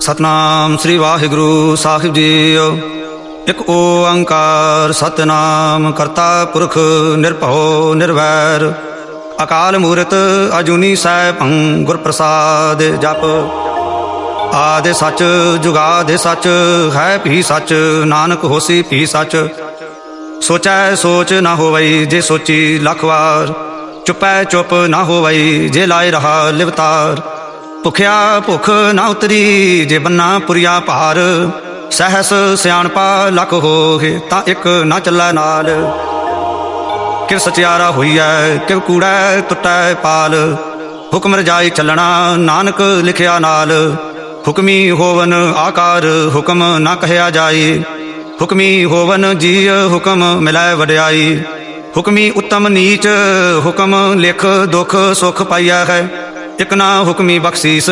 ਸਤਨਾਮ ਸ੍ਰੀ ਵਾਹਿਗੁਰੂ ਸਾਹਿਬ ਜੀਓ। ਇੱਕ ਓੰਕਾਰ ਸਤਨਾਮ ਕਰਤਾ ਪੁਰਖ ਨਿਰਭਉ ਨਿਰਵੈਰ। ਅਕਾਲ ਮੂਰਤ ਅਜੂਨੀ ਸੈਭੰ ਗੁਰ ਪ੍ਰਸਾਦ ਜਪ। ਆਦੇ ਸੱਚ ਜੁਗਾ ਦੇ ਸੱਚ, ਹੈ ਭੀ ਸੱਚ, ਨਾਨਕ ਹੋਸੀ ਭੀ ਸੱਚ। ਸੋਚੈ ਸੋਚ ਨਾ ਹੋਵਈ ਜੇ ਸੋਚੀ ਲੱਖ ਵਾਰ। ਚੁਪੈ ਚੁੱਪ ਨਾ ਹੋਵਈ ਜੇ ਲਾਇ ਰਹਾ ਲਿਵਤਾਰ। ਭੁਖਿਆ ਭੁਖ ਨਾ ਉਤਰੀ, ਜੇ ਬੰਨਾ ਪੁਰੀਆ ਭਾਰ। ਸਹਸ ਸਿਆਣਪਾ ਲੱਖ ਹੋਏ ਤਾਂ ਇੱਕ ਨਾ ਚੱਲੈ ਨਾਲ। ਕਿਵ ਸਚਿਆਰਾ ਹੋਈਐ, ਕਿਵ ਕੂੜਾ ਟੁੱਟੈ ਪਾਲ। ਹੁਕਮ ਰਜਾਈ ਚੱਲਣਾ, ਨਾਨਕ ਲਿਖਿਆ ਨਾਲ। ਹੁਕਮੀ ਹੋਵਨ ਆਕਾਰ, ਹੁਕਮ ਨਾ ਕਹਿਆ ਜਾਈ। ਹੁਕਮੀ ਹੋਵਨ ਜੀ ਹੁਕਮ ਮਿਲੈ ਵਡਿਆਈ। ਹੁਕਮੀ ਉੱਤਮ ਨੀਚ, ਹੁਕਮ ਲਿਖ ਦੁਖ ਸੁਖ ਪਾਈਆ ਹੈ। ਇਕ ਨਾ ਹੁਕਮੀ ਬਖਸ਼ੀਸ,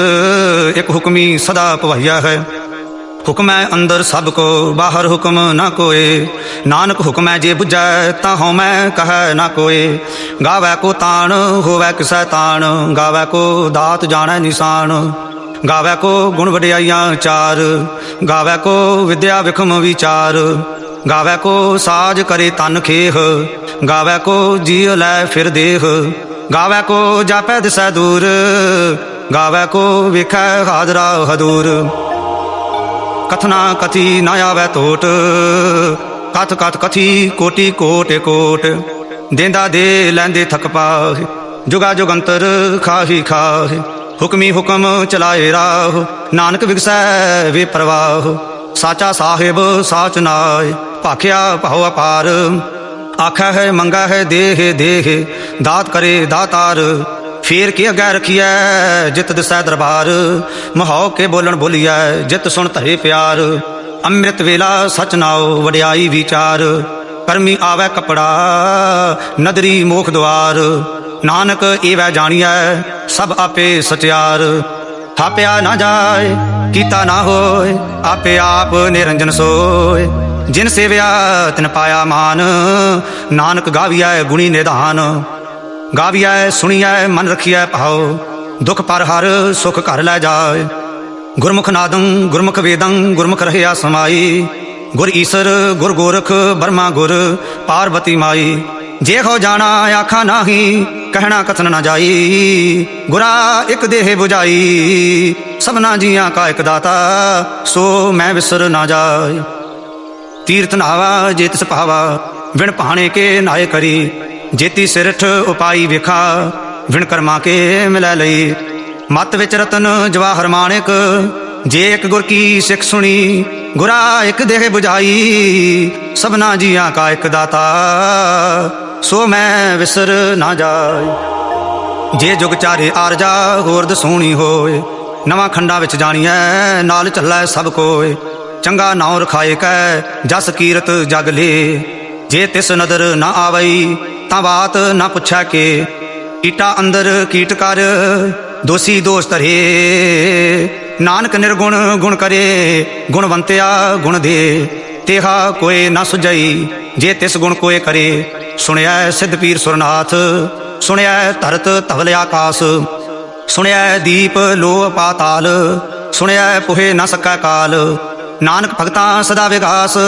ਇਕ ਹੁਕਮੀ ਸਦਾ ਭਵਾਈਆ ਹੈ। ਹੁਕਮ ਹੈ ਅੰਦਰ ਸਭ ਕੋ, ਬਾਹਰ ਹੁਕਮ ਨਾ ਕੋਏ। ਨਾਨਕ ਹੁਕਮ ਹੈ ਜੇ 부ਜੈ ਤਾਂ ਹਉਮੈ ਕਹੈ ਨਾ ਕੋਏ। ਗਾਵੈ ਕੋ ਤਾਣ, ਹੋਵੈ ਕਿਸੈ ਤਾਣ। ਗਾਵੈ ਕੋ ਦਾਤ ਜਾਣੈ ਨਿਸ਼ਾਨ। ਗਾਵੈ ਕੋ ਗੁਣ ਵਡਿਆਈਆਂ ਚਾਰ। ਗਾਵੈ ਕੋ ਵਿਦਿਆ ਵਿਖਮ ਵਿਚਾਰ। ਗਾਵੈ ਕੋ ਸਾਜ ਕਰੇ ਤਨ ਖੇਹ। ਗਾਵੈ ਕੋ ਜੀ ਲੈ ਫਿਰ ਦੇਹ। ਗਾਵੈ ਕੋ ਜਾਪੈ ਦਿਸੈ ਦੂਰ, ਗਾਵੈ ਕੋ ਵੇਖੈ ਹਾਜ਼ਰਾ ਹਦੂਰ। ਕਥਨਾ ਕਥੀ ਨਾ ਆਵੈ ਟੋਟ ਕਥ ਕਥ ਕਥੀ ਕੋਟੀ ਕੋਟ ਕੋਟ। ਦੇਂਦਾ ਦੇ ਲੈਂਦੇ ਥਕ ਪਾਹੇ, ਜੁਗਾ ਜੁਗੰਤਰ ਖਾਹੀ ਖਾਹੇ। ਹੁਕਮੀ ਹੁਕਮ ਚਲਾਏ ਰਾਹ, ਨਾਨਕ ਵਿਗਸੈ ਵੇ ਪ੍ਰਵਾਹ। ਸਾਚਾ ਸਾਹਿਬ ਸਾਚ ਨਾਏ ਭਾਖਿਆ ਭਾਉ ਅਪਾਰ। ਆਖਾ ਹੈ, ਮੰਗਾ ਹੈ, ਦੇਹ ਦੇਹ ਦਾਤ ਕਰੇ ਦਾਤਾਰ, ਫੇਰ ਕੇ ਅਗੈ ਰਖੀਐ? ਜਿਤ ਦਿਸੈ ਦਰਬਾਰ, ਮਹਾਉ ਕੇ ਬੋਲਣ ਬੋਲੀਐ, ਜਿਤ ਸੁਣ ਧਰੇ ਪਿਆਰ। ਅੰਮ੍ਰਿਤ ਵੇਲਾ ਸਚ ਨਾਉ, ਵਡਿਆਈ ਵਿਚਾਰ। ਕਰਮੀ ਆਵੈ ਕਪੜਾ, ਨਦਰੀ ਮੋਖ ਦਵਾਰ ਨਾਨਕ ਏਵੈ ਜਾਣੀਐ, ਸਭ ਆਪੇ ਸਚਿਆਰ। ਥਾਪਿਆ ਨਾ ਜਾਏ, ਕੀਤਾ ਨਾ ਹੋਏ, ਆਪੇ ਆਪ ਨਿਰੰਜਨ ਸੋਏ। ਜਿਨ ਸੇਵਿਆ ਤਿਨ ਪਾਇਆ ਮਾਨ, ਨਾਨਕ ਗਾਵੀਐ ਗੁਣੀ ਨਿਧਾਨ। ਗਾਵੀਐ, ਸੁਣੀਐ, ਮਨ ਰਖੀਐ ਭਾਉ, ਦੁਖ ਪਰ ਹਰ ਸੁਖ ਘਰ ਲੈ ਜਾਏ। ਗੁਰਮੁਖ ਨਾਦੰ, ਗੁਰਮੁਖ ਵੇਦੰ, ਗੁਰਮੁਖ ਰਹਿਆ ਸਮਾਈ। ਗੁਰ ਈਸਰ, ਗੁਰ ਗੋਰਖ, ਬਰਮਾ ਗੁਰ ਪਾਰਵਤੀ ਮਾਈ। ਜੇ ਹੋ ਜਾਣਾ ਆਖਾ ਨਾਹੀ, ਕਹਿਣਾ ਕਥਨ ਨਾ ਜਾਈ। ਗੁਰਾ ਇੱਕ ਦੇਹ 부ਜਾਈ ਸਭਨਾ ਜੀਆਂ ਕਾ ਇੱਕ ਦਾਤਾ, ਸੋ ਮੈਂ ਵਿਸਰ ਨਾ ਜਾਏ। ਤੀਰਥ ਨਾਵਾ ਜੇਤ ਤਿਸ ਵਿਣ ਭਾਣੇ ਕੇ ਨਾਏ ਕਰੀ। ਜੇਤੀ ਸਿਰਠ ਉਪਾਈ ਵਿਖਾ, ਵਿਣ ਕਰਮਾ ਕੇ ਮਿਲੈ ਲਈ। ਮਤ ਵਿੱਚ ਰਤਨ ਜਵਾਹਰ ਮਾਣਿਕ ਜੇ ਇੱਕ ਗੁਰ ਕੀ ਸਿੱਖ ਸੁਣੀ, ਗੁਰਾ ਇੱਕ ਦੇਹ 부ਜਾਈ ਸਭਨਾ ਜੀਆਂ ਕਾ ਇੱਕ ਦਾਤਾ, ਸੋ ਮੈਂ ਵਿਸਰ ਨਾ ਜਾਏ ਜੇ ਜੁਗ ਚਾਰੇ ਆਰਜਾ ਹੋਰ ਦਸੂਣੀ ਹੋਏ। ਨਵਾਂ ਖੰਡਾਂ ਵਿੱਚ ਜਾਣੀਐ, ਨਾਲ ਚੱਲੈ ਸਭ ਕੋਏ। ਚੰਗਾ ਨਾਉ ਰਖਾਏ ਕੈ, ਜਸ ਕੀਰਤ ਜਗ ਲੇ। ਜੇ ਤਿਸ ਨਦਰ ਨਾ ਆਵਈ, ਤਾਂ ਬਾਤ ਨਾ ਪੁੱਛੈ ਕੇ। ਈਟਾ ਅੰਦਰ ਕੀਟ ਕਰ, ਦੋਸੀ ਦੋਸਤ ਰੇ ਨਾਨਕ ਨਿਰਗੁਣ ਗੁਣ ਕਰੇ, ਗੁਣਵੰਤਿਆ ਗੁਣ ਦੇ। ਤੇਹਾ ਕੋਏ ਨਾ ਸੁਝਈ, ਜੇ ਤਿਸ ਗੁਣ ਕੋਏ ਕਰੇ। ਸੁਣਿਆ ਸਿੱਧ ਪੀਰ ਸੁਰਨਾਥ ਸੁਣਿਆ ਧਰਤ ਧਵਲ ਆਕਾਸ। ਸੁਣਿਆ ਦੀਪ ਲੋ ਪਾਤਾਲ ਸੁਣਿਆ ਪੁਹੇ ਨਾ ਸਕਾ ਕਾਲ। ਨਾਨਕ ਭਗਤਾ ਸਦਾ ਵਿਗਾਸ।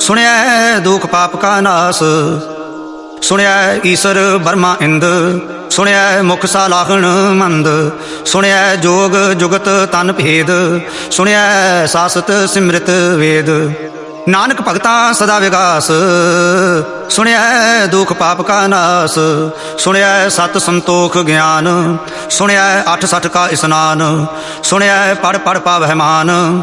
ਸੁਣਿਆ ਦੁਖ ਪਾਪ ਕਾ ਨਾਸ। ਸੁਣਿਆ ਈਸ਼ਰ ਬਰਮਾ ਇੰਦ। ਸੁਣਿਆ ਮੁਖ ਸਾਲਾਹਣ ਮੰਦ। ਸੁਣਿਆ ਜੋਗ ਜੁਗਤ ਤਨ ਭੇਦ। ਸੁਣਿਆ ਸਾਸਤ ਸਿਮ੍ਰਿਤ ਵੇਦ। ਨਾਨਕ ਭਗਤਾ ਸਦਾ ਵਿਗਾਸ। ਸੁਣਿਆ ਦੁਖ ਪਾਪ ਕਾ ਨਾਸ। ਸੁਣਿਆ ਸਤ ਸੰਤੋਖ ਗਿਆਨ। ਸੁਣਿਆ ਅਠ ਸਠ ਕਾ ਇਸਨਾਨ। ਸੁਣਿਆ ਪੜ ਪੜ ਪਾਵਹਿ ਮਾਨ।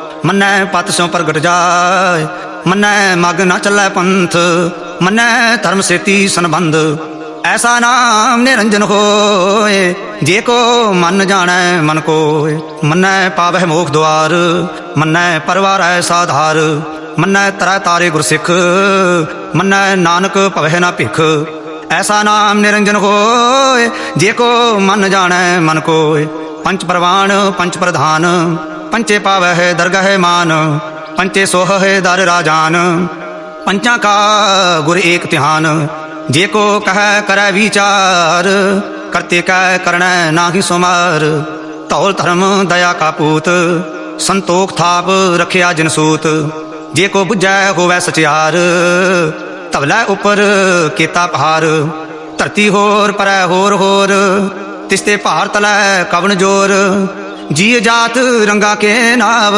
ਮੰਨੈ ਪਤ ਸੋ ਪ੍ਰਗਟ ਜਾਏ, ਮੰਨੈ ਮਗ ਨਾ ਚੱਲੈ ਪੰਥ, ਮੰਨੈ ਧਰਮ ਸੇਤੀ ਸੰਬੰਧ। ਐਸਾ ਨਾਮ ਨਿਰੰਜਨ ਹੋਏ, ਜੇ ਕੋ ਮਨ ਜਾਣੈ ਮਨ ਕੋਏ। ਮੰਨੈ ਪਾਵਹਿ ਮੋਖ ਦੁਆਰ, ਮੰਨੈ ਪਰਵਾਰੈ ਸਾਧਾਰ, ਮੰਨੈ ਤਰੈ ਤਾਰੇ ਗੁਰ ਸਿੱਖ ਮੰਨੈ ਨਾਨਕ ਭਵਹਿ ਨਾ ਭਿਖ। ਐਸਾ ਨਾਮ ਨਿਰੰਜਨ ਹੋਏ, ਜੇ ਕੋ ਮਨ ਜਾਣੈ ਮਨ ਕੋਏ। ਪੰਚ ਪ੍ਰਵਾਨ, ਪੰਚ ਪ੍ਰਧਾਨ ਪੰਚੇ ਪਾਵੈ ਹੈ ਦਰਗਹਿ ਮਾਨ, ਪੰਚੇ ਸੋਹ ਹੈ ਦਰ ਰਾਜਾਨ। ਪੰਚਾਂ ਕਾ ਗੁਰ ਏਕ ਧਿਆਨ, ਜੇ ਕੋ ਕਹੈ ਕਰੈ ਵਿਚਾਰ, ਕਰਤੇ ਕੈ ਕਰਣੈ ਨਾਹੀ ਸੁਮਾਰ। ਧੌਲ ਧਰਮ ਦਇਆ ਕਾ ਪੂਤ, ਸੰਤੋਖ ਥਾਪ ਰਖਿਆ ਜਿਨ ਸੂਤ। ਜੇ ਕੋ 부ਝੈ ਹੋਵੈ ਸਚਿਆਰ, ਧਵਲੇ ਉਪਰ ਕੀਤਾ ਪਹਾਰ ਧਰਤੀ ਹੋਰ ਪਰੈ ਹੋਰ ਹੋਰ, ਤਿਸਤੇ ਭਾਰ ਤਲੈ ਕਵਣ ਜੋਰ। ਜੀ ਜਾਤ ਰੰਗਾ ਕੇ ਨਾਵ,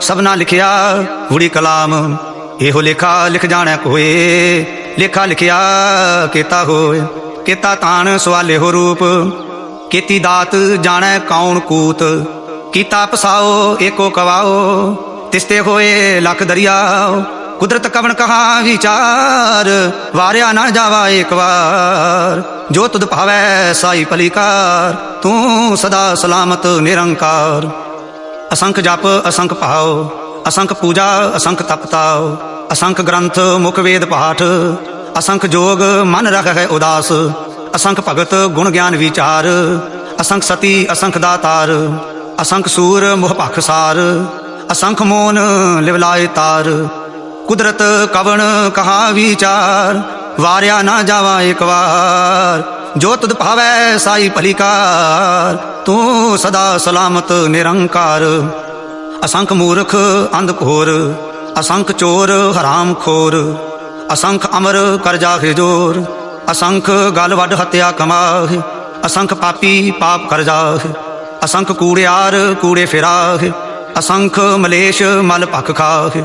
ਸਭਨਾ ਲਿਖਿਆ ਹੁੜੀ ਕਲਾਮ। ਇਹੋ ਲੇਖਾ ਲਿਖ ਜਾਣੈ ਕੋਏ, ਲੇਖਾ ਲਿਖਿਆ ਕੀਤਾ ਹੋਏ, ਕੀਤਾ ਤਾਣ ਸਵਾਲੇ ਹੋ ਰੂਪ। ਕੀਤੀ ਦਾਤ ਜਾਣੈ ਕੌਣ ਕੂਤ, ਕੀਤਾ ਪਸਾਓ ਏਕੋ ਕਵਾਓ, ਤਿਸਤੇ ਹੋਏ ਲੱਖ ਦਰਿਆ ਕੁਦਰਤ ਕਵਣ ਕਹਾ ਵਿਚਾਰ? ਵਾਰਿਆ ਨਾ ਜਾਵਾ ਏਕ ਵਾਰ। ਜੋ ਤੁਧ ਭਾਵੈ ਸਾਈ ਭਲੀਕਾਰ, ਤੂੰ ਸਦਾ ਸਲਾਮਤ ਨਿਰੰਕਾਰ। ਅਸੰਖ ਜਪ, ਅਸੰਖ ਭਾਉ, ਅਸੰਖ ਪੂਜਾ, ਅਸੰਖ ਤਪਤਾਉ ਅਸੰਖ ਗ੍ਰੰਥ, ਮੁਖ ਵੇਦ ਪਾਠ, ਅਸੰਖ ਜੋਗ, ਮਨ ਰਖ ਹੈ ਉਦਾਸ। ਅਸੰਖ ਭਗਤ, ਗੁਣ ਗਿਆਨ ਵਿਚਾਰ। ਅਸੰਖ ਸਤੀ, ਅਸੰਖ ਦਾਤਾਰ। ਅਸੰਖ ਸੂਰ ਮੁਹ ਭਖ ਸਾਰ। ਅਸੰਖ ਮੋਨ, ਲਿਵਲਾਏ ਤਾਰ। ਕੁਦਰਤ ਕਵਣ ਕਹਾ ਵਿਚਾਰ? ਵਾਰਿਆ ਨਾ ਜਾਵਾ ਇੱਕ ਵਾਰ। ਜੋ ਤੁਧ ਭਾਵੈ ਸਾਈ ਭਲੀਕਾਰ ਤੂੰ ਸਦਾ ਸਲਾਮਤ ਨਿਰੰਕਾਰ। ਅਸੰਖ ਮੂਰਖ ਅੰਧ ਘੋਰ। ਅਸੰਖ ਚੋਰ ਹਰਾਮ ਖੋਰ। ਅਸੰਖ ਅਮਰ ਕਰਜਾ ਖਿਜੋਰ ਅਸੰਖ ਗਲ ਵੱਡ ਹੱਤਿਆ ਕਮਾਹੇ। ਅਸੰਖ ਪਾਪੀ ਪਾਪ ਕਰਜਾ ਜਾਹੇ। ਅਸੰਖ ਕੂੜਿਆਰ ਕੂੜੇ ਫਿਰਾਹੇ। ਅਸੰਖ ਮਲੇਸ਼ ਮਲ ਭਖ ਖਾਹੇ।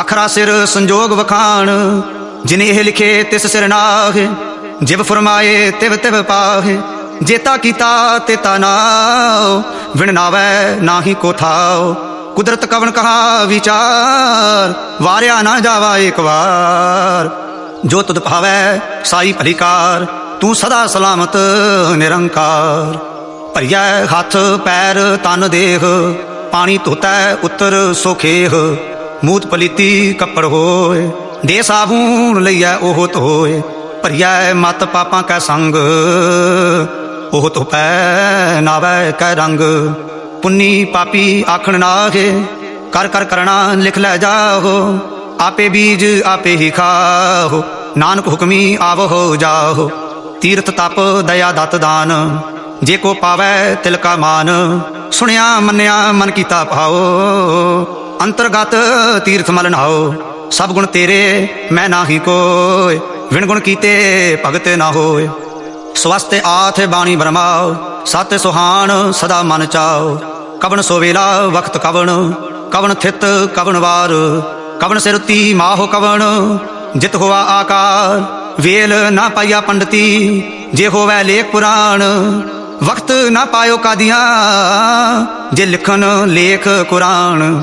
ਅਖਰਾ ਸਿਰ ਸੰਜੋਗ ਵਖਾਣ, ਜਿਨੇ ਇਹ ਲਿਖੇ ਤਿਸ ਸਿਰ ਨਾਹ, ਜਿਵ ਫਰਮਾਏ ਤਿਵ ਤਿਵ ਪਾਹੇ ਜੇਤਾ ਕੀਤਾ ਤੇਤਾ ਨਾਉ ਵਿਣ ਨਾਵੈ ਨਾਹੀ ਕੋ ਥਾਉ ਕੁਦਰਤ ਕਵਨ ਕਹਾ ਵਿਚਾਰ, ਵਾਰਿਆ ਨਾ ਜਾਵਾ ਇੱਕ ਵਾਰ। ਜੋ ਤੁਧ ਭਾਵੈ ਸਾਈ ਭਲੀਕਾਰ, ਤੂੰ ਸਦਾ ਸਲਾਮਤ ਨਿਰੰਕਾਰ। ਭਰਿਆ ਹੱਥ, ਪੈਰ, ਤਨ ਦੇਹ, ਪਾਣੀ ਧੋਤੈ, ਉਤਰ ਸੋਖੇਹ ਮੂਤ ਪਲੀਤੀ ਕੱਪੜ ਹੋਏ। ਦੇ ਸਾਬੂਨ ਲਈਐ ਉਹ ਧੋਏ। ਭਰੀਐ ਮਤ ਪਾਪਾਂ ਕੈ ਸੰਗ। ਉਹ ਪੈ ਨਾਵੈ ਕੈ ਰੰਗ। ਪੁੰਨੀ ਪਾਪੀ ਆਖਣ ਨਾਹੇ। ਕਰ ਕਰ ਕਰਣਾ ਲਿਖ ਲੈ ਜਾਹੋ। ਆਪੇ ਬੀਜ ਆਪੇ ਹੀ ਖਾਹੋ। ਨਾਨਕ ਹੁਕਮੀ ਆਵੋ ਜਾਹੋ। ਤੀਰਥ ਤਪ ਦਇਆ ਦਤ ਦਾਨ। ਜੇ ਕੋ ਪਾਵੈ ਤਿਲ ਕਾ ਮਾਨ। ਸੁਣਿਆ ਮੰਨਿਆ ਮਨ ਕੀਤਾ ਭਾਓ ਅੰਤਰਗਤ ਤੀਰਥ ਮਲ ਨਾਓ ਸਭ ਗੁਣ ਤੇਰੇ, ਮੈਂ ਨਾਹੀ ਕੋਇ। ਵਿਣ ਗੁਣ ਕੀਤੇ, ਭਗਤ ਨਾ ਹੋਏ ਸਵਸਤੇ ਆਥੇ ਬਾਣੀ ਬਰਮਾਓ। ਸਤ ਸੁਹਾਣ ਸਦਾ ਮਨ ਚਾਓ। ਕਵਣ ਸੋਵੇਲਾ ਵਕਤ ਕਵਣ। ਕਵਣ ਥਿਤ, ਕਵਣ ਵਾਰ। ਕਵਣ ਸਿਰਤੀ ਮਾਹੋ ਕਵਣ। ਜਿਤ ਹੋਆ ਆਕਾਰ। ਵੇਲ ਨਾ ਪਾਇਆ ਪੰਡਤੀ। ਜੇ ਹੋਵੇ ਲੇਖ ਪੁਰਾਣ। ਵਕਤ ਨਾ ਪਾਇਓ ਕਾਦੀਆਂ। ਜੇ ਲਿਖਣ ਲੇਖ ਕੁਰਾਨ।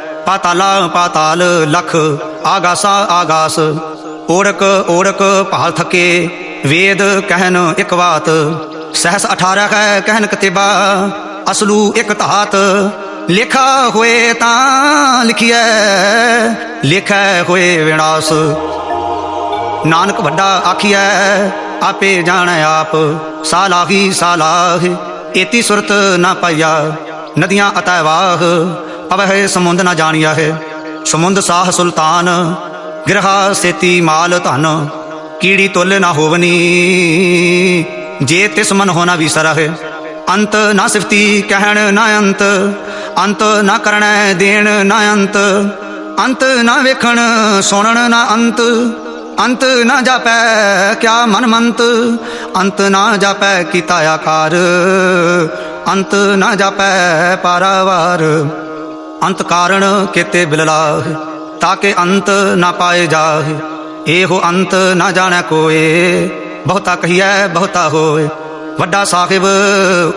ਪਾਤਾਲਾ ਪਾਤਾਲ ਲਖ, ਆਗਾਸਾ ਆਗਾਸ। ਓੜਕ ਓੜਕ ਭਾਲ ਥਕੇ, ਵੇਦ ਕਹਿਨ ਇਕ ਬਾਤ। ਸਹਸ 18 ਹੈ ਕਹਿਨ ਕਤਿਬਾ, ਅਸਲੂ ਇੱਕ ਧਾਤ। ਲਿਖਾ ਹੋਏ ਤਾਂ ਲਿਖਿਐ, ਲਿਖੈ ਹੋਏ ਵਿਨਾਸ਼। ਨਾਨਕ ਵੱਡਾ ਆਖੀਐ, ਆਪੇ ਜਾਣੈ ਆਪ। ਸਾਲਾਹੀ ਸਾਲਾਹ, ਏਤੀ ਸੁਰਤ ਨਾ ਪਾਇਆ ਨਦੀਆਂ ਅਤੈ ਵਾਹ। ਅਵਹਿ ਸਮੁੰਦ ਨਾ ਜਾਣਿਆ ਹੈ। ਸਮੁੰਦ ਸਾਹ ਸੁਲਤਾਨ, ਗਿਰਹਾ ਸੇਤੀ ਮਾਲ ਧਨ, ਕੀੜੀ ਤੁਲ ਨਾ ਹੋਵਨੀ। ਜੇ ਤਿਸ ਮਨ ਹੋਣਾ ਵਿਸਰ ਹੈ। ਅੰਤ ਨਾ ਸਿਫਤੀ ਕਹਿਣ ਨਾ ਅੰਤ ਅੰਤ ਨਾ ਕਰਣੈ ਦੇਣ ਨਾ ਅੰਤ। ਅੰਤ ਨਾ ਵੇਖਣ ਸੁਣਨ ਨਾ ਅੰਤ ਅੰਤ ਨਾ ਜਾਪੈ ਕਿਆ ਮਨ ਮੰਤ। ਅੰਤ ਨਾ ਜਾਪੈ ਕੀਤਾ ਆਕਾਰ, ਅੰਤ ਨਾ ਜਾਪੈ ਪਾਰਾਵਾਰ। ਅੰਤ ਕਾਰਣ ਕੀਤੇ ਬਿਲਲਾਹ, ਤਾਕੇ ਅੰਤ ਨਾ ਪਾਏ ਜਾਹ। ਇਹੋ ਅੰਤ ਨਾ ਜਾਣੈ ਕੋਏ, ਬਹੁਤਾ ਕਹੀਐ, ਬਹੁਤਾ ਹੋਏ। ਵੱਡਾ ਸਾਹਿਬ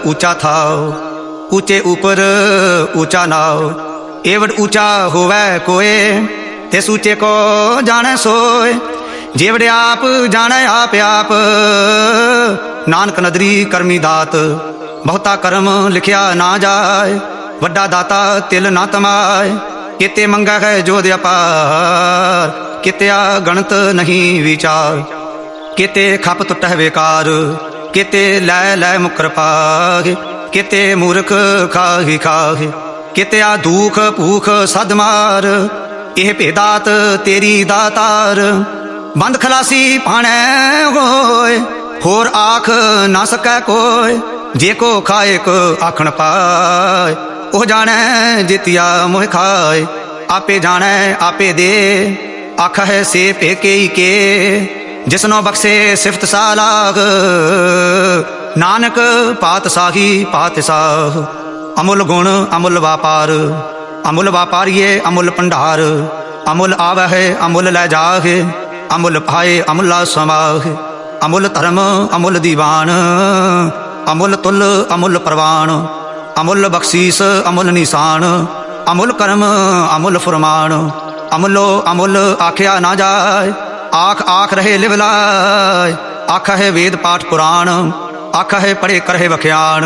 ਉੱਚਾ ਥਾਉ ਉੱਚੇ ਉਪਰ ਉੱਚਾ ਨਾਉ। ਏਵਡ ਉੱਚਾ ਹੋਵੇ ਕੋਏ ਤੇ ਸੂਚੇ ਕੋ ਜਾਣੈ ਸੋਏ। ਜੇਵੜ ਆਪ ਜਾਣੈ ਆਪ ਆਪ, ਨਾਨਕ ਨਦਰੀ ਕਰਮੀ ਦਾਤ। ਬਹੁਤਾ ਕਰਮ ਲਿਖਿਆ ਨਾ ਜਾਏ। ਵੱਡਾ ਦਾਤਾ ਤਿਲ ਨਾ ਤਮਾਏ, ਕਿਤੇ ਮੰਗਾ ਹੈ ਜੋਧ ਅਪਾਰ, ਕਿਤਿਆ ਗਣਤ ਨਹੀਂ ਵਿਚਾਰ, ਕਿਤੇ ਖੱਪ ਟੁੱਟੈ ਵੇਕਾਰ, ਕਿਤੇ ਲੈ ਲੈ ਮੁਕਰ ਪਾਗ ਕਿਤੇ ਮੂਰਖ ਖਾਹੀ ਖਾਹੀ ਕਿਤੇ ਆ ਦੁਖ ਭੂਖ ਸਦ ਮਾਰ, ਇਹ ਭੇਦਾਤ ਤੇਰੀ ਦਾਤਾਰ, ਬੰਦ ਖਲਾਸੀ ਪਾਣੈ ਹੋਏ, ਹੋਰ ਆਖ ਨਾ ਸਕੈ ਕੋਈ ਜੇ ਕੋ ਖਾਏ ਕੋ ਆਖਣ ਪਾਏ। ਉਹ ਜਾਣੈ ਜਿਤਿਆ ਮੋਹ ਖਾਏ, ਆਪੇ ਜਾਣੈ, ਆਪੇ ਦੇ। ਆਖ ਹੈ ਸੇ ਪੇਕੇ ਕੇ ਜਿਸਨੋ ਬਖਸ਼ੇ ਸਿਫਤ ਸਾਲਾਗ। ਨਾਨਕ ਪਾਤਸ਼ਾਹੀ ਪਾਤਸ਼ਾਹ ਅਮੁੱਲ ਗੁਣ ਅਮੁੱਲ ਵਾਪਾਰ। ਅਮੁੱਲ ਵਾਪਾਰੀਏ ਅਮੁੱਲ ਭੰਡਾਰ। ਅਮੁੱਲ ਆਵਹਿ ਅਮੁੱਲ ਲੈ ਜਾਹੇ, ਅਮੁੱਲ ਪਾਏ ਅਮੁੱਲਾ ਸਮਾਹ। ਅਮੁੱਲ ਧਰਮ ਅਮੁੱਲ ਦੀਵਾਨ, ਅਮੁੱਲ ਤੁਲ ਅਮੁੱਲ ਪ੍ਰਵਾਨ। ਅਮੁੱਲ ਬਖਸ਼ੀਸ, ਅਮੁੱਲ ਨਿਸ਼ਾਨ, ਅਮੁੱਲ ਕਰਮ, ਅਮੁੱਲ ਫਰਮਾਨ। ਅਮੁੱਲੋ ਅਮੁੱਲ ਆਖਿਆ ਨਾ ਜਾਏ, ਆਖ ਆਖ ਰਹੇ ਲਿਵ ਆਖ ਹੈ ਵੇਦ ਪਾਠ ਪੁਰਾਣ ਆਖ ਹੈ ਪੜੇ ਕਰਹਿ ਵਖਿਆਣ।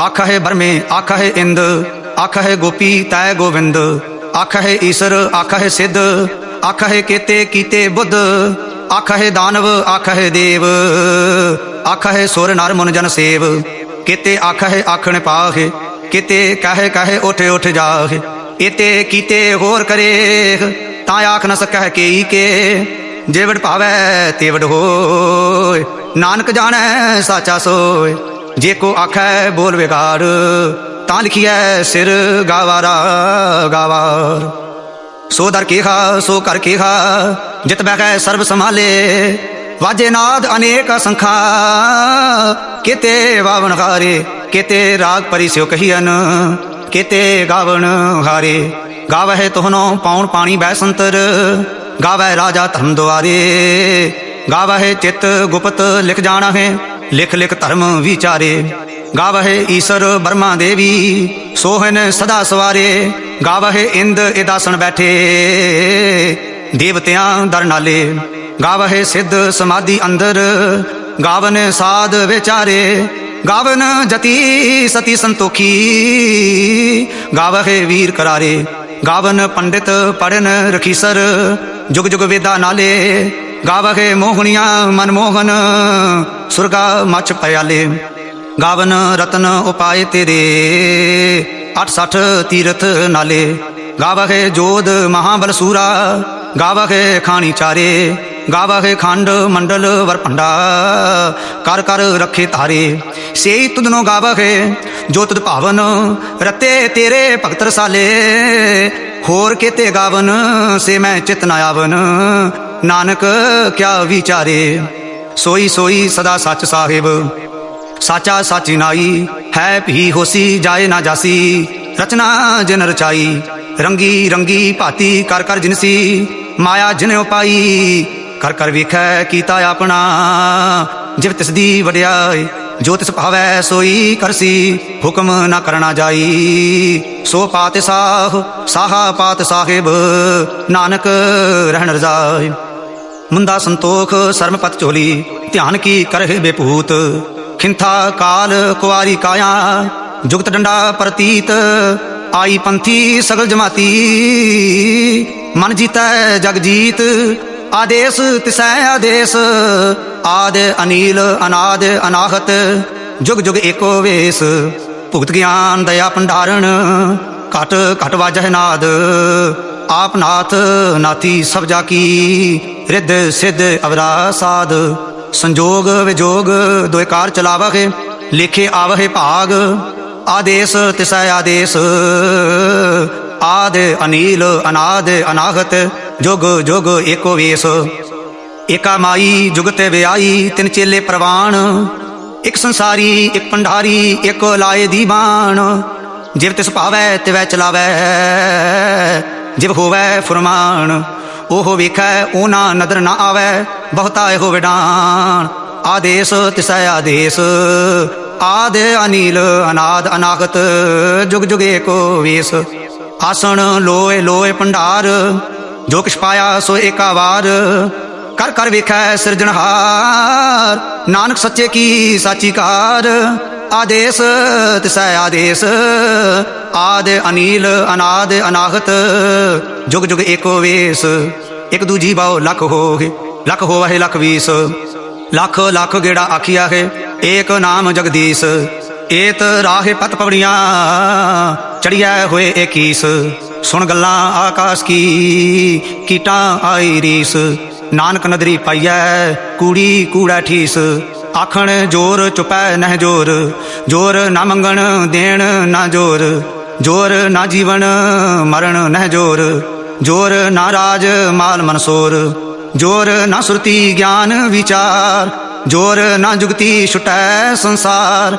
ਆਖ ਹੈ ਬਰਮੇ ਆਖ ਹੈ ਇੰਦ ਆਖ ਹੈ ਗੋਪੀ ਤੈ ਗੋਵਿੰਦ। ਆਖ ਹੈ ਈਸ਼ਰ ਆਖ ਹੈ ਸਿੱਧ। ਆਖ ਹੈ ਕੀਤੇ ਕੀਤੇ ਬੁੱਧ। ਆਖ ਹੈ ਦਾਨਵ ਆਖ ਹੈ ਦੇਵ। ਆਖ ਹੈ ਸੁਰ ਨਰ ਮਨ ਜਨ ਸੇਵ। ਕਿਤੇ ਆਖ ਆਖਣ ਪਾਹੇ, ਕਿਤੇ ਕਹੇ ਕਹੇ ਉਠੇ ਉਠ ਜਾਹੇ, ਇਤੇ ਕੀਤੇ ਹੋਰ ਕਰੇ ਤਾਂ ਆਖ ਨਾ ਸਕੈ ਕੇਈ ਕੇ, ਜੇਵੜ ਭਾਵੈ ਤੇਵੜ ਹੋਏ, ਨਾਨਕ ਜਾਣੈ ਸਾਚਾ ਸੋਏ, ਜੇ ਕੋ ਆਖੈ ਬੋਲ ਵਿਗਾੜ, ਤਾਂ ਲਿਖੀਐ ਸਿਰ ਗਾਵਾਰਾ ਗਾਵਾਰ। ਸੋ ਦਰ ਕੀਹਾ, ਸੋ ਕਰ ਕੀਹਾ, ਜਿਤ ਬਹਿ ਸਰਬ ਸੰਭਾਲੇ ਵਾਜੇ ਨਾਦ ਅਨੇਕ ਸੰਖਾ ਕਿਤੇ ਵਾਵਣ ਹਾਰੇ, ਕਿਤੇ ਰਾਗ ਪਰਿਸਿਓ ਕਹੀਨ ਕਿਤੇ ਗਾਵਣ ਹਾਰੇ, ਗਾਵਹਿ ਤੋਹਨੋ ਪਾਉਣ ਪਾਣੀ ਬੈ ਸੰਤਰ। ਗਾਵੈ ਰਾਜਾ ਧਰਮ ਦੁਆਰੇ, ਗਾਵਹਿ ਚਿਤ ਗੁਪਤ ਲਿਖ ਜਾਣਾ ਹੈ ਲਿਖ ਲਿਖ ਧਰਮ ਵਿਚਾਰੇ। ਗਾਵਹਿ ਈਸ਼ਰ ਬਰਮਾ ਦੇਵੀ ਸੋਹਨ ਸਦਾ ਸਵਾਰੇ। ਗਾਵਹਿ ਇੰਦ ਇਦਾਸਣ ਬੈਠੇ, ਦੇਵਤਿਆਂ ਦਰ ਨਾਲੇ। ਗਾਵਹਿ ਸਿੱਧ ਸਮਾਧੀ ਅੰਦਰ, ਗਾਵਨ ਸਾਧ ਵਿਚਾਰੇ, ਗਾਵਨ ਜਤੀ ਸਤੀ ਸੰਤੋਖੀ। ਗਾਵਹਿ ਵੀਰ ਕਰਾਰੇ, ਗਾਵਨ ਪੰਡਿਤ ਪੜਨ ਰਖੀਸਰ ਜੁਗ ਜੁਗ ਵੇਦਾ ਨਾਲੇ, ਗਾਵਹਿ ਮੋਹਣੀਆਂ ਮਨਮੋਹਨ, ਸੁਰਗਾ ਮਛ ਪਿਆਲੇ। ਗਾਵਨ ਰਤਨ ਉਪਾਏ ਤੇਰੇ 68 ਤੀਰਥ ਨਾਲੇ। ਗਾਵਹਿ ਜੋਧ ਮਹਾਬਲ ਸੂਰਾ, ਗਾਵਹਿ ਖਾਣੀ ਚਾਰੇ। ਗਾਵਹਿ ਖੰਡ, ਮੰਡਲ ਵਰਪੰਡਾ ਕਰ ਕਰ ਰੱਖੇ ਤਾਰੇ ਸੇ ਤੁਧਨੋ ਗਾਵਹਿ ਜੋ ਤੁਧ ਭਾਵਨ ਰਤੇ ਤੇਰੇ ਭਗਤ ਰਸਾਲੇ। ਹੋਰ ਕਿਤੇ ਗਾਵਨ, ਸੇ ਮੈਂ ਚਿਤ ਨਾ ਆਵਨ। ਨਾਨਕ, ਕਿਆ ਵਿਚਾਰੇ। ਸੋਈ ਸੋਈ ਸਦਾ ਸੱਚ ਸਾਹਿਬ। ਸਾਚਾ ਸਾਚੀ ਨਾਈ, ਹੈ ਭੀ ਹੋਸੀ, ਜਾਏ ਨਾ ਜਾਸੀ। ਰਚਨਾ ਜਿਨ ਰਚਾਈ, ਰੰਗੀ ਰੰਗੀ ਭਾਤੀ ਕਰ ਕਰ ਜਿਨਸੀ। ਮਾਇਆ ਜਿਨ ਉਪਾਈ ਕਰ ਕਰ ਵੇਖੈ ਕੀਤਾ ਆਪਣਾ। ਜਿਵ ਤਿਸ ਦੀ ਵਡਿਆਈ, ਜੋ ਤਿਸ ਭਾਵੈ ਸੋਈ ਕਰਸੀ, ਹੁਕਮ ਨਾ ਕਰਨਾ ਜਾਈ। ਸੋ ਪਾਤ ਸਾਹ, ਸਾਹਾ ਪਾਤ ਸਾਹਿਬ, ਨਾਨਕ ਰਹਿਣ ਰਜ਼ਾਈ। ਮੁੰਦਾ ਸੰਤੋਖ ਸਰਮ ਪਤ ਚੋਲੀ ਧਿਆਨ ਕੀ ਕਰਹਿ ਬੇਪੂਤ ਖਿੰਥਾ ਕਾਲ ਕੁਆਰੀ ਕਾਇਆ, ਜੁਗਤ ਡੰਡਾ ਪ੍ਰਤੀਤ, ਆਈ ਪੰਥੀ ਸਗਲ ਜਮਾਤੀ। ਮਨ ਜੀਤੈ ਜਗ ਜੀਤ ਆਦੇਸ, ਤਿਸੈ ਆਦੇਸ, ਆਦ ਅਨੀਲ, ਅਨਾਦ ਅਨਾਹਤ, ਜੁਗ ਜੁਗ ਏਕੋ ਵੇਸ, ਭੁਗਤ ਗਿਆਨ ਦਇਆ ਭੰਡਾਰਣ, ਘਟ ਘਟ ਵਾਜਹਿ ਨਾਦ, ਆਪ ਨਾਥ ਨਾਥੀ ਸਭ ਜਾ ਕੀ, ਰਿੱਧ ਸਿੱਧ ਅਵਰਾ ਸਾਧ, ਸੰਜੋਗ ਵਿਜੋਗ ਦੋਇ ਚਲਾਵਹਿ, ਲਿਖੇ ਆਵਹਿ ਭਾਗ, ਆਦੇਸ, ਤਿਸੈ ਆਦੇਸ, ਆਦ ਅਨੀਲ, ਅਨਾਦ ਅਨਾਹਤ ਜੁਗ ਜੁਗ ਏਕੋ ਵੇਸ। ਏਕਾ ਮਾਈ ਜੁਗਤ ਵਿਆਈ, ਤਿੰਨ ਚੇਲੇ ਪ੍ਰਵਾਨ। ਇੱਕ ਸੰਸਾਰੀ, ਇੱਕ ਪੰਡਾਰੀ, ਇੱਕ ਲਾਏ ਦੀ ਬਾਣ। ਜਿਵ ਤਿਸ ਭਾਵੈ, ਤਿਵੈ ਚਲਾਵੈ, ਜਿਵ ਹੋਵੈ ਫਰਮਾਨ। ਉਹ ਵੇਖੈ ਉਹ ਨਾ ਨਦਰ ਨਾ ਆਵੈ, ਬਹੁਤਾ ਇਹੋ ਵਿਡਾਨ। ਆਦੇਸ, ਤਿਸੈ ਆਦੇਸ। ਆਦ ਅਨੀਲ, ਅਨਾਦ ਅਨਾਗਤ ਜੁਗ ਜੁਗ ਏਕੋ ਵੇਸ। ਆਸਣ, ਲੋਏ ਲੋਏ ਭੰਡਾਰ ਜੋ ਕਿਛ ਪਾਇਆ ਸੋ ਏਕਾ ਵਾਰ ਕਰ ਕਰ ਵੇਖੈ ਸਿਰਜਣਹਾਰ। ਨਾਨਕ ਸੱਚੇ ਕੀ ਸਾਚੀ ਕਾਰ। ਆਦੇਸ, ਤਿਸੈ ਆਦੇਸ। ਆਦ ਅਨੀਲ, ਅਨਾਦ ਅਨਾਹਤ। ਜੁਗ ਜੁਗ ਏਕੋ ਵੇਸ। ਇਕ ਦੂਜੀ ਬਾਉ ਲੱਖ ਹੋਏ ਲੱਖ ਹੋਵਹਿ ਲੱਖ ਵੀਸ। ਲੱਖ ਲੱਖ ਗੇੜਾ ਆਖਿਆ ਹੈ। ਏਕ ਨਾਮ ਜਗਦੀਸ਼। ਏਤ ਰਾਹੇ ਪਤ ਪਵੜੀਆਂ ਚੜਿਆ ਹੋਏ ਏਕੀਸ। ਸੁਣ ਗੱਲਾਂ ਆਕਾਸ਼ ਕੀ, ਕੀਟਾਂ ਆਈ ਰੀਸ। ਨਾਨਕ ਨਦਰੀ ਪਾਈਐ, ਕੂੜੀ ਕੂੜਾ ਠੀਸ। ਆਖਣ ਜੋਰ ਚੁਪੈ ਨਹਿ ਜੋਰ ਜੋਰ ਨਾ ਮੰਗਣ ਦੇਣ ਨਾ ਜੋਰ। ਜੋਰ ਨਾ ਜੀਵਨ ਮਰਨ ਨਹਿ ਜੋਰ ਜੋਰ ਨਾ ਰਾਜ ਮਾਲ ਮਨਸੋਰ। ਜੋਰ ਨਾ ਸੁਰਤੀ ਗਿਆਨ ਵਿਚਾਰ, ਜੋਰ ਨਾ ਜੁਗਤੀ ਛੁਟੈ ਸੰਸਾਰ।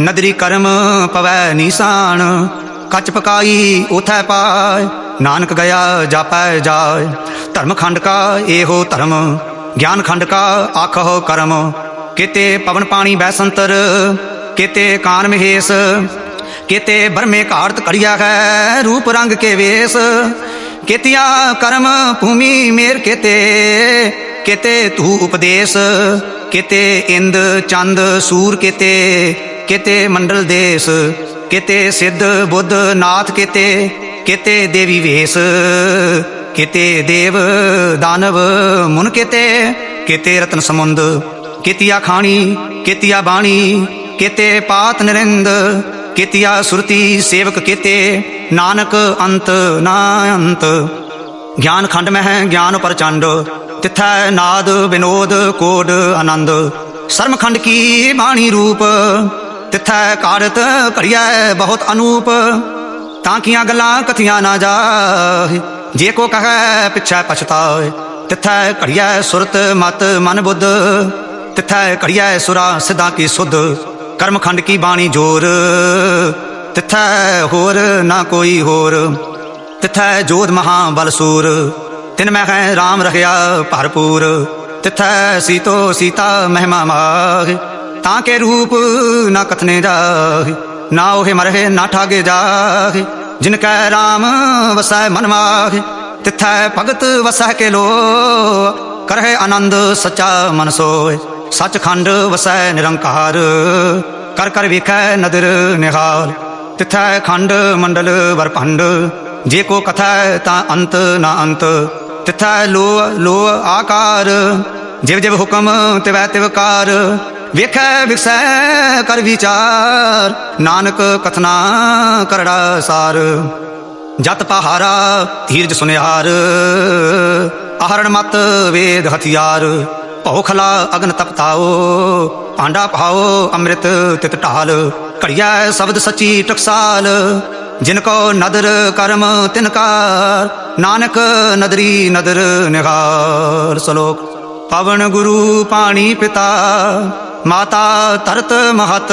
ਨਦਰੀ ਕਰਮ ਪਵੈ ਨੀਸਾਨ, ਕੱਚ ਪਕਾਈ ਉਥੈ ਪਾਏ ਨਾਨਕ ਗਿਆ ਜਾਪੈ ਜਾਏ ਧਰਮ ਖੰਡ ਕਾ ਇਹੋ ਧਰਮ, ਗਿਆਨ ਖੰਡ ਕਾ ਆਖੋ ਕਰਮ। ਕਿਤੇ ਪਵਨ ਪਾਣੀ ਬੈਸੰਤਰ, ਕਿਤੇ ਕਾਨ ਮਹੇਸ਼। ਕਿਤੇ ਬਰਮੇ ਘਾੜਤ ਕੜਿਆ ਹੈ ਰੂਪ ਰੰਗ ਕੇ ਵੇਸ। ਕਿਤਿਆ ਕਰਮ ਭੂਮੀ ਮੇਰ ਕਿਤੇ ਕਿਤੇ ਤੂ ਉਪਦੇਸ਼। ਕਿਤੇ ਇੰਦ ਚੰਦ ਸੂਰ ਕਿਤੇ ਕਿਤੇ ਮੰਡਲ ਦੇਸ, ਕਿਤੇ ਸਿੱਧ ਬੁੱਧ ਨਾਥ ਕਿਤੇ ਕਿਤੇ ਦੇਵੀ ਵੇਸ, ਕਿਤੇ ਦੇਵ ਦਾਨਵ ਮੁਨ ਕਿਤੇ ਕਿਤੇ ਰਤਨ ਸਮੁੰਦ, ਕਿਤਿਆ ਖਾਣੀ, ਕਿਤਿਆ ਬਾਣੀ, ਕਿਤੇ ਪਾਤ ਨਰਿੰਦ, ਕਿਤਿਆ ਸੁਰਤੀ ਸੇਵਕ ਕਿਤੇ, ਨਾਨਕ ਅੰਤ ਨਾ ਅੰਤ ਗਿਆਨ ਖੰਡ ਮਹਿ, ਗਿਆਨ ਪ੍ਰਚੰਡ ਤਿਥੈ ਨਾਦ, ਵਿਨੋਦ, ਕੋਡ ਆਨੰਦ। ਸਰਮ ਖੰਡ ਕੀ ਬਾਣੀ ਰੂਪ ਤਿਥੈ ਕਾਰਤ ਘੜਿਆ ਬਹੁਤ ਅਨੂਪ, ਤਾਂ ਕੀਆਂ ਗੱਲਾਂ ਕਥੀਆਂ ਨਾ ਜਾਏ ਜੇ ਕੋ ਕਹੈ ਪਿਛੈ ਪਛਤਾਏ, ਤਿਥੈ ਘੜਿਆ ਸੁਰਤ ਮਤ ਮਨ ਬੁੱਧ। ਤਿਥੈ ਘੜਿਆ ਸੁਰਾ ਸਿਧਾਂ ਕੀ ਸੁਧ, ਕਰਮਖੰਡ ਕੀ ਬਾਣੀ ਜੋਰ। ਤਿਥੈ ਹੋਰ ਨਾ ਕੋਈ ਹੋਰ, ਤਿਥੈ ਜੋਤ ਮਹਾ ਬਲ ਸੂਰ। ਤਿਨ ਮੈਂ ਹੈ RAM ਰਹਿਆ ਭਰਪੂਰ, ਤਿਥੈ ਸੀਤੋ ਸੀਤਾ ਮਹਿਮਾ ਮਾਗ ਤਾਂ ਕੇ ਰੂਪ ਨਾ ਕਥਨੇ ਜਾਹਿ, ਨਾ ਉਹੇ ਮਰਹੇ, ਨਾ ਠਾਗੇ ਜਾਹਿ। ਜਿਨ ਕੈ RAM ਵਸੈ ਮਨ ਮਾਹਿ, ਤਿਥੈ ਭਗਤ ਵਸੈ ਕੇ ਲੋ। ਕਰਹਿ ਆਨੰਦ ਸਚਾ ਮਨ ਸੋਇ ਸਚਖੰਡ ਵਸੈ ਨਿਰੰਕਾਰ। ਕਰ ਕਰ ਵੇਖੈ ਨਦਰ ਨਿਹਾਲ, ਤਿਥੈ ਖੰਡ ਮੰਡਲ ਵਰਪੰਡ ਜੇ ਕੋ ਕਥੈ ਤਾਂ ਅੰਤ ਨਾ ਅੰਤ, ਤਿਥੈ ਲੋ ਲੋ ਆਕਾਰ। ਜਿਵ ਜਿਵ ਹੁਕਮ ਤਿਵੈ ਤਿਵਕਾਰ ਵੇਖੈ ਵਿਖਸੈ ਕਰ ਵਿਚਾਰ, ਨਾਨਕ ਕਥਨਾ ਕਰੜਾ ਸਾਰ। ਜਤ ਪਹਾਰਾ ਧੀਰਜ ਸੁਨਿਹਾਰ ਆਹਰਣ ਮਤ ਵੇਦ ਹਥਿਆਰ। ਭੌਖਲਾ ਅਗਨ ਤਪਤਾਓ ਭਾਂਡਾ ਪਾਓ ਅੰਮ੍ਰਿਤ ਤਿਤ ਢਾਲ। ਘੜਿਆ ਸ਼ਬਦ ਸੱਚੀ ਟਕਸਾਲ, ਜਿਨ ਕੋ ਨਦਰ ਕਰਮ ਤਿਨਕਾਰ ਨਾਨਕ ਨਦਰੀ ਨਦਰ ਨਿਹਾਰ। ਸ਼ਲੋਕ, ਪਵਨ ਗੁਰੂ ਪਾਣੀ ਪਿਤਾ। ਮਾਤਾ ਧਰਤ ਮਹਤ,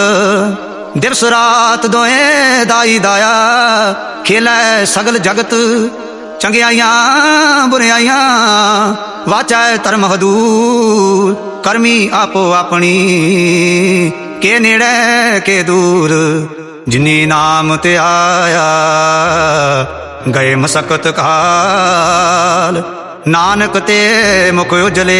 ਦਿਵਸ ਰਾਤ ਦੋਏ ਦਾਈ ਦਾਇਆ। ਖੇਲੇ ਸਗਲ ਜਗਤ, ਚੰਗਿਆਈਆਂ ਬੁਰਿਆਈਆਂ, ਵਾਚੈ ਧਰਮ ਹਦੂਰ, ਕਰਮੀ ਆਪੋ ਆਪਣੀ। ਕੇ ਨੇੜੇ, ਕੇ ਦੂਰ, ਜਿਨੀ ਨਾਮ ਤੇ ਆਇਆ, ਗਏ ਮਸਕਤ ਕਾਲ। ਨਾਨਕ ਤੇ ਮੁਖ ਉਜਲੇ